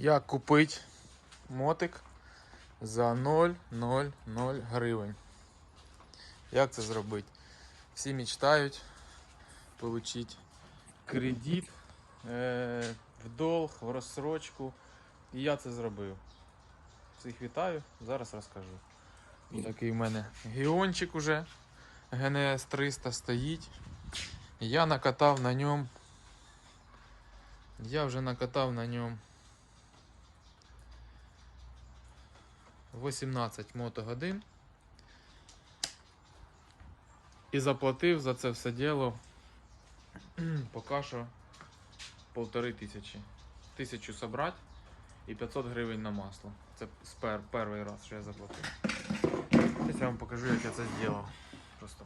Як купити мотик за 0,00 гривень? Як це зробити? Всі мечтають отримати кредит е, в долг, в розсрочку. І я це зробив. Всіх вітаю, зараз розкажу. Такий в мене гіончик уже ГНС 300 стоїть. Я накатав на ньому. Я вже накатав на ньому 18 мотогодин. І заплатив за це все діло поки що полтори тисячі. Тисячу собрати і 500 гривень на масло. Це пер, перший раз, що я заплатив. Зараз я вам покажу, як я це зробив. Просто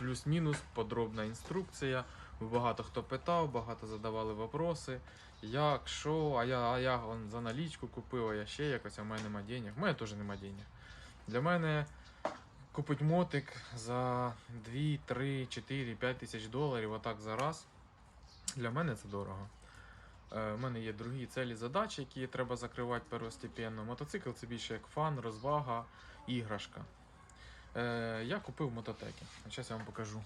плюс-мінус, подробна інструкція. Багато хто питав, багато задавали вопроси. Як, що, а я, а я за налічку купив, а я ще якось, а в мене нема денег. В мене теж нема денег. Для мене купити мотик за 2, 3, 4, 5 тисяч доларів отак за раз. Для мене це дорого. Е, У мене є другі цілі задачі, які треба закривати первостепенно. Мотоцикл це більше як фан, розвага, іграшка. Е, я купив мототеки. Зараз я вам покажу.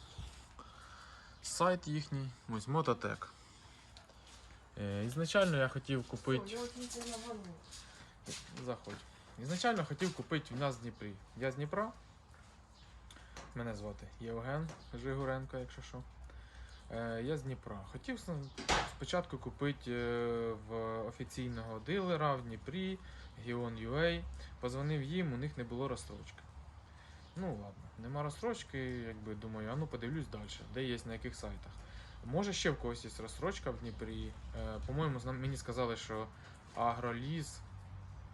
Сайт їхній, ось мототек. Е, ізначально я хотів купити. Заходь. Ізначально хотів купити в нас в Дніпрі. Я з Дніпра. Мене звати Євген Жигуренко, якщо що. Е, я з Дніпра. Хотів спочатку купити е, в офіційного дилера в Дніпрі, Gion.ua. Позвонив їм, у них не було розстрочки. Ну ладно, нема розстрочки, якби думаю, а ну подивлюсь далі, де є на яких сайтах. Може ще в когось є розстрочка в Дніпрі. Е, по-моєму, мені сказали, що Агроліз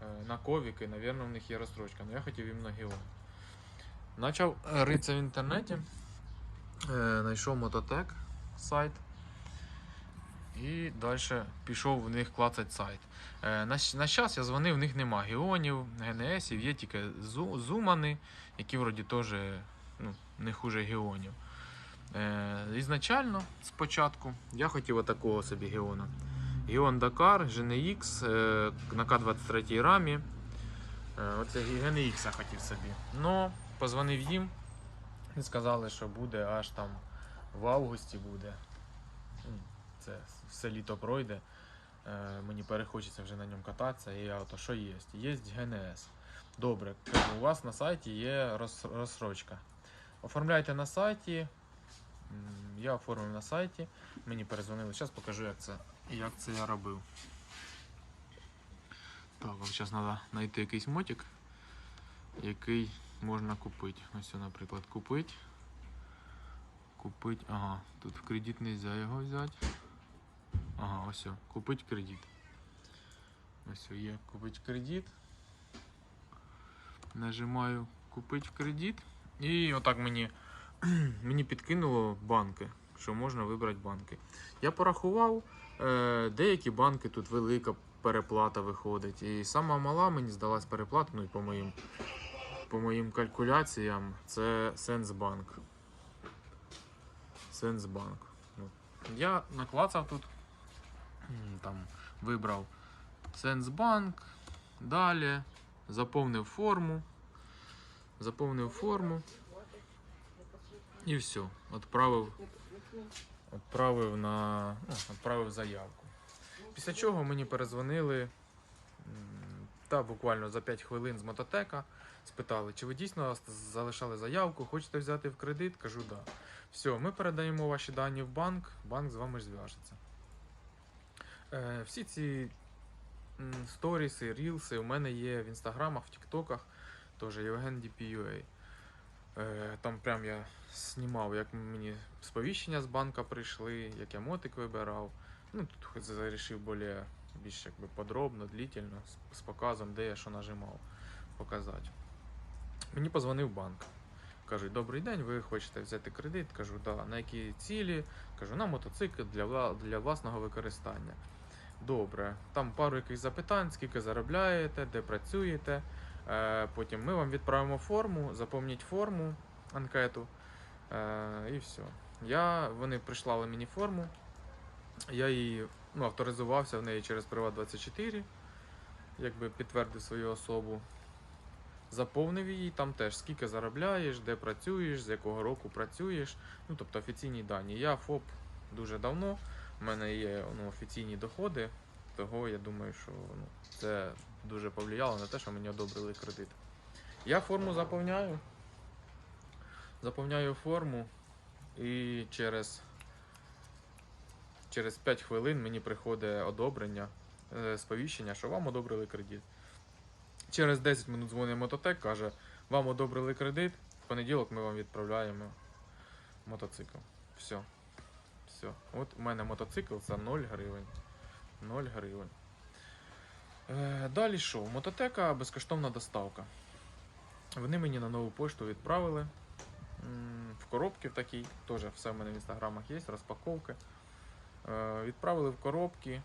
е, на ковіки, напевно, в них є розстрочка, але я хотів іменно Геон. Почав е, ритися в інтернеті, е, знайшов мототек сайт. І далі пішов в них клацати сайт. Е, на, на час я дзвонив, в них нема геонів, ГНСів, є тільки зу- зумани, які вроді теж ну, не хуже геонів. Е, ізначально, спочатку, я хотів отакого собі геона. Геон Дакар, GNX е, на К-23 рамі. Оце GNX я хотів собі. Ну, позвонив їм і сказали, що буде аж там в августі буде. Це все літо пройде. Е, мені перехочеться вже на ньому кататися. І я ото що є? Є ГНС. Добре, у вас на сайті є розсрочка. Оформляйте на сайті. Я оформив на сайті. Мені перезвонили. Зараз покажу, як це, як це я робив. Так, вам зараз треба знайти якийсь мотик, який можна купити. Ось, наприклад, купити. Купити. Ага, тут в кредит не можна його взяти. Ага, ось. о, Купити кредит. Ось є купити кредит. Нажимаю купити в кредит. І отак мені, мені підкинуло банки, що можна вибрати банки. Я порахував, е, деякі банки тут велика переплата виходить. І сама мала мені здалась переплата, ну по моїм, по моїм калькуляціям, це Сенсбанк. Сенсбанк. Я наклацав тут, там вибрав Сенсбанк, далі заповнив форму. Заповнив форму. І все. Відправив, відправив на. Ну, відправив заявку. Після чого мені перезвонили та буквально за 5 хвилин з мототека. Спитали, чи ви дійсно залишали заявку, хочете взяти в кредит? Кажу, да. Все, ми передаємо ваші дані в банк, банк з вами зв'яжеться. Е, всі ці сторіси, рілси у мене є в інстаграмах, в тіктоках, теж Євген DPUA. Е, там прям я знімав, як мені сповіщення з банка прийшли, як я мотик вибирав. Ну, тут хоч зарішив більш, якби подробно, длительно, з, з показом, де я що нажимав, показати. Мені позвонив банк. Кажуть, добрий день, ви хочете взяти кредит? Кажу, да. На які цілі? Кажу, на мотоцикл для, для власного використання. Добре. Там пару якихось запитань, скільки заробляєте, де працюєте. Е, потім ми вам відправимо форму, заповніть форму, анкету. Е, і все. Я, вони прислали мені форму. Я її ну, авторизувався в неї через Приват24. якби підтвердив свою особу. Заповнив її там теж, скільки заробляєш, де працюєш, з якого року працюєш. Ну, тобто офіційні дані. Я ФОП дуже давно, в мене є ну, офіційні доходи, того я думаю, що ну, це дуже повлияло на те, що мені одобрили кредит. Я форму заповняю. Заповняю форму і через, через 5 хвилин мені приходить одобрення, е, сповіщення, що вам одобрили кредит. Через 10 минут дзвонить мототек, каже, вам одобрили кредит, в понеділок ми вам відправляємо мотоцикл. Все. Все. От у мене мотоцикл за 0 гривень. 0 гривень. Е, далі що? Мототека безкоштовна доставка. Вони мені на нову пошту відправили. В коробки в такій, теж все в мене в інстаграмах є, розпаковки. Е, Відправили в коробки.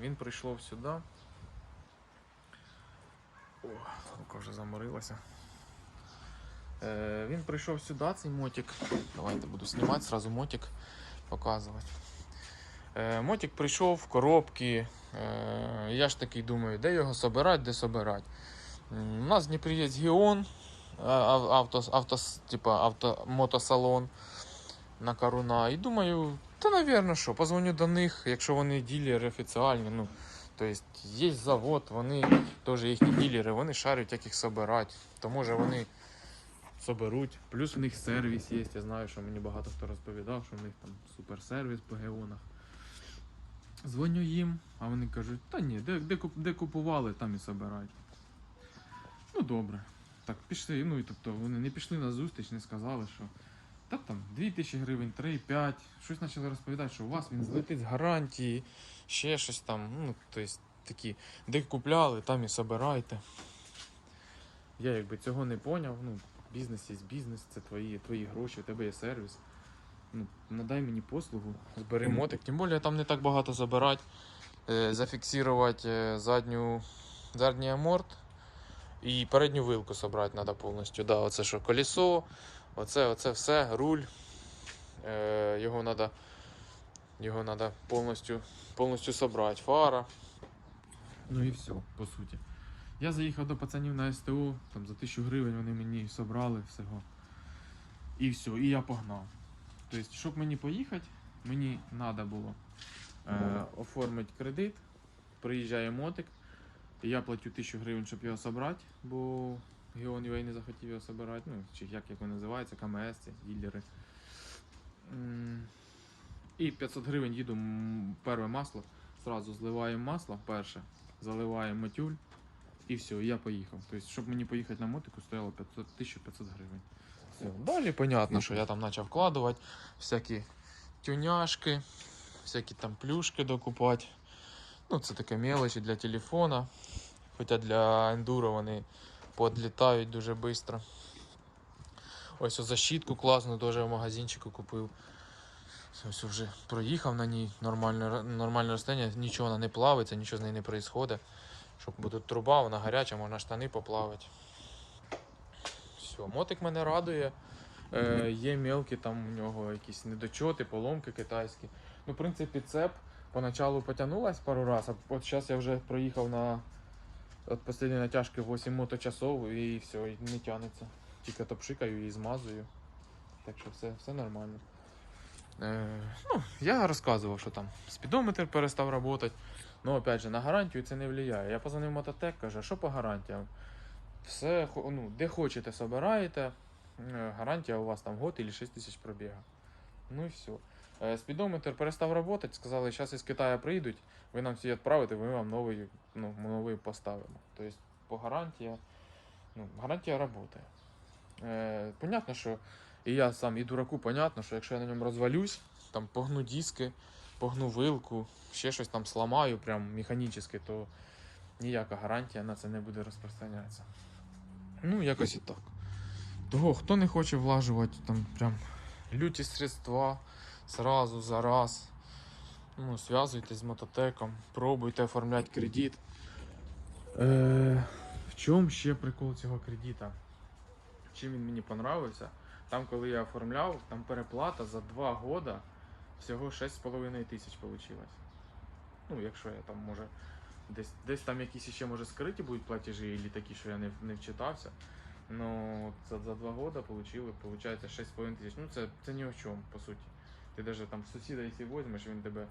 Він прийшов сюди. О, рука вже заморилася. Е, він прийшов сюди, цей мотик. Давайте буду знімати, зразу мотик показувати. Е, мотик прийшов в коробки. Е, я ж такий думаю, де його собирати, де собирати. У нас в Дніпрі є Гіон, авто, авто, типа, авто, мотосалон на Каруна. І думаю, та навірно що, позвоню до них, якщо вони ділери офіціальні. Ну, тобто є завод, вони теж їхні ділери, вони шарять, як їх собирати. То може вони соберуть. Плюс у них сервіс є. Я знаю, що мені багато хто розповідав, що у них там суперсервіс по геонах. Дзвоню їм, а вони кажуть, та ні, де, де, де купували, там і собирають. Ну добре. Так, пішли. Ну і тобто вони не пішли на зустріч, не сказали, що та там 2000 гривень, 3, 5. Щось почали розповідати, що у вас він злетить з гарантії, ще щось там. Ну, тобто такі, де купляли, там і собирайте. Я якби цього не поняв. Ну, бізнес є бізнес, це твої, твої гроші, у тебе є сервіс. Ну, надай мені послугу, збери мотик. Тим більше там не так багато забирати, е, зафіксувати е, задню, задній аморт і передню вилку собрати треба повністю. Да, оце що колесо, оце, оце все, руль. Е, його треба його надо повністю, повністю собрати. Фара. Ну і все, по суті. Я заїхав до пацанів на СТО, там за 1000 гривень вони мені собрали всього. І все, і я погнав. Тобто, щоб мені поїхати, мені треба було е, оформити кредит, приїжджає мотик, і я платю 1000 гривень, щоб його собрати, бо Геон UA не захотів його собирати, ну, чи як, як вони називаються, КМС, ці ділери. І 500 гривень їду перше масло, зразу зливаємо масло перше, заливаємо матюль, і все, я поїхав. Тобто, щоб мені поїхати на мотику, стояло 500, 1500 гривень. Все. Далі понятно, що я там почав вкладувати всякі тюняшки, всякі там плюшки докупати. Ну, це таке мелочі для телефона. Хоча для ендуро вони подлітають дуже швидко. Ось защитку класну теж в магазинчику купив. Ось вже проїхав на ній нормальне, нормальне розстояння, нічого вона не плавиться, нічого з нею не відбувається. Щоб буде труба, вона гаряча, можна штани поплавити. Все, мотик мене радує. Е, є мелкі там у нього якісь недочоти, поломки китайські. Ну, в принципі, цеп поначалу потягнулась пару разів, а от зараз я вже проїхав на от останньої натяжки 8 моточасов і все, і не тягнеться. Тільки топшикаю і змазую. Так що все, все нормально. Е, ну, я розказував, що там спідометр перестав працювати. Ну, опять же, на гарантію це не впливає. Я позвонив мототек, каже, що по гарантіям? Все, ну, де хочете, собираєте. Е, Гарантія у вас там год или 6 тисяч пробіга. Ну і все. Спідометр перестав працювати, сказали, зараз із Китаю прийдуть, ви нам всі відправите, ми вам новий, ну, новий поставимо. Тобто по гарантія, ну, гарантія працює. Е, понятно, що і я сам, і дураку, понятно, що якщо я на ньому розвалюсь, там погну диски, погну вилку, ще щось там сламаю, прям механічно, то ніяка гарантія на це не буде розпространятися. Ну, якось і так. Того, хто не хоче влажувати там прям люті средства сразу, за раз. Ну, зв'язуйтесь з мототеком, пробуйте оформляти кредит. Е, в чому ще прикол цього кредита? Чим він мені понравився? Там, коли я оформляв, там переплата за 2 года всього 6,5 тисяч вийшло. Ну, якщо я там може Десь, десь там якісь ще може скриті будуть платежі, або такі, що я не, не вчитався. Ну, за, за два роки получили, получається 6,5 тисяч. Ну, це, це ні о чому, по суті. Ти навіть там сусіда, якщо візьмеш, він тебе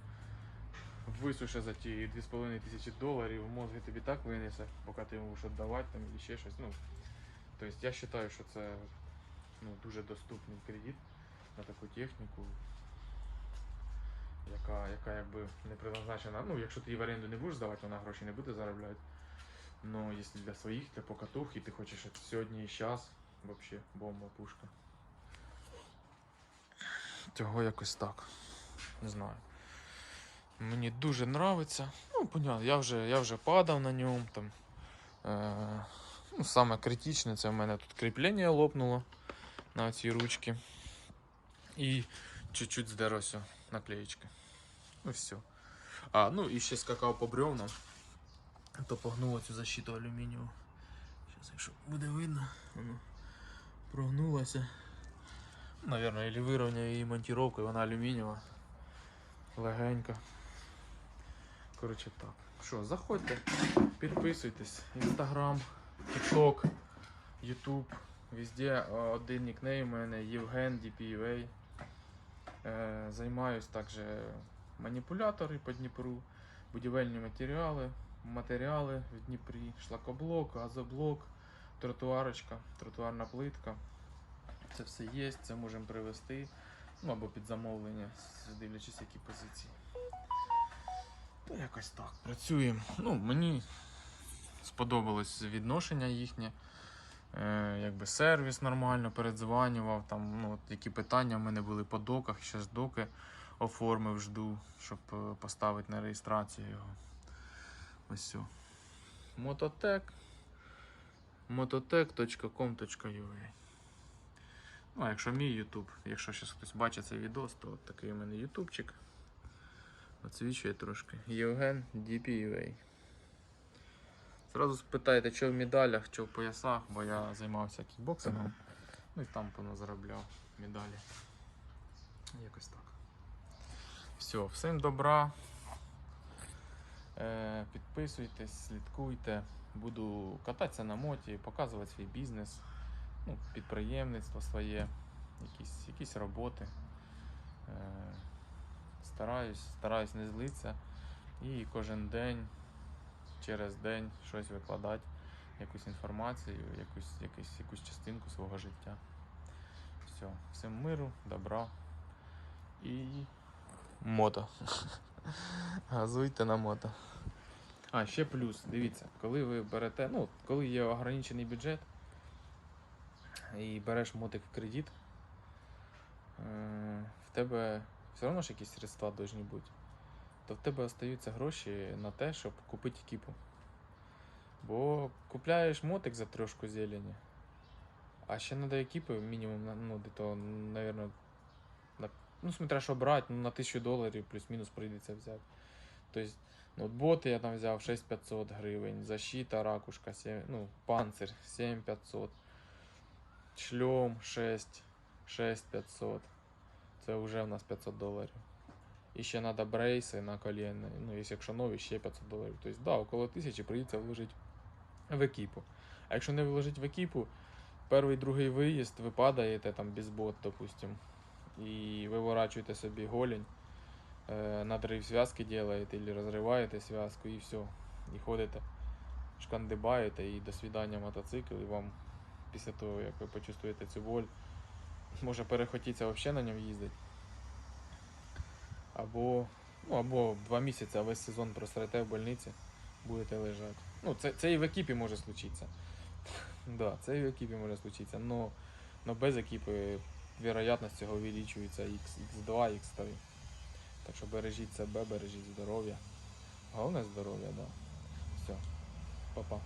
висуше за ті 2,5 тисячі доларів, мозги тобі так винесе, поки ти йому будеш віддавати там і ще щось. Ну, тобто я вважаю, що це ну, дуже доступний кредит на таку техніку, яка, яка якби не предназначена. Ну, якщо ти її в оренду не будеш здавати, вона гроші не буде заробляти. Ну, якщо для своїх, для покатух, і ти хочеш сьогодні і зараз, взагалі бомба, пушка. Цього якось так. Не знаю. Мені дуже нравиться. Ну, понятно, я вже, я вже падав на ньому. Там, е, ну, саме критичне, це в мене тут кріплення лопнуло на цій ручці. І чуть-чуть здерлося наклеєчка. Ну все. А, ну і ще скакав по бревнам. То погнуло цю защиту алюмінієву. Зараз, якщо буде видно, воно прогнулося. Наверное, или вирівняю її монтировкою, вона алюмінієва. Легенька. Коротше так. Що, заходьте, підписуйтесь. Інстаграм, Тікток, Ютуб. Везде один нікнейм у мене Євген DPUA. Е, Займаюсь також маніпулятори по Дніпру, будівельні матеріали, матеріали в Дніпрі, шлакоблок, газоблок, тротуарочка, тротуарна плитка. Це все є, це можемо привезти. Ну або під замовлення, дивлячись, які позиції. То якось так. Працюємо. Ну, мені сподобалось відношення їхнє. Е, якби сервіс нормально передзванював, там, ну, от які питання в мене були по доках, ще ж доки оформив, жду, щоб е, поставити на реєстрацію його. Ось все. Мототек. Mototech.com.ua Ну, а якщо мій YouTube, якщо зараз хтось бачить цей відос, то от такий у мене ютубчик. Оцвічує трошки. Євген DPUA. Зразу спитайте, що в медалях, що в поясах, бо я займався кікбоксингом. Ну і там воно заробляв медалі. Якось так. Все, всім добра. Е, підписуйтесь, слідкуйте. Буду кататися на моті, показувати свій бізнес, ну, підприємництво своє, якісь, якісь роботи. Е, стараюсь, стараюсь не злитися. І кожен день через день щось викладати, якусь інформацію, якусь, якусь, якусь частинку свого життя. Все. Всім миру, добра і мото. Газуйте на мото. А, ще плюс, дивіться, коли ви берете, ну, коли є ограничений бюджет і береш мотик в кредит, е, в тебе все одно ж якісь средства повинні бути то в тебе остаються гроші на те, щоб купити екіпу. Бо купляєш мотик за трошку зелені, а ще треба екіпи мінімум, ну, то, наверное, на, ну, смотря що брати, ну, на 1000 доларів плюс-мінус прийдеться взяти. Тобто, ну, от боти я там взяв 6500 гривень, защита, ракушка, 7, ну, панцир 7500, шльом 6, 6500. Це вже в нас 500 доларів. І ще треба брейси на коліна. Ну, якщо нові, ще 500 доларів. Тобто, да, около 1000 прийдеться вложити в екіпу. А якщо не вложити в екіпу, перший другий виїзд, ви падаєте там без бот, допустим, і виворачуєте собі голень, е, надрив зв'язки робите, або розриваєте зв'язку і все. І ходите, шкандибаєте і до свідання мотоцикл, і вам після того, як ви почувствуєте цю боль, може перехотіться взагалі на ньому їздити. Або, ну, або два місяці, а весь сезон просрете в больниці, будете лежати. Ну, це, це і в екіпі може случитися. да, це і в екіпі може случитися. Но, но без екіпи вероятність цього увеличується X, X2, X3. Так що бережіть себе, бережіть здоров'я. Головне здоров'я, да. Все. Па-па.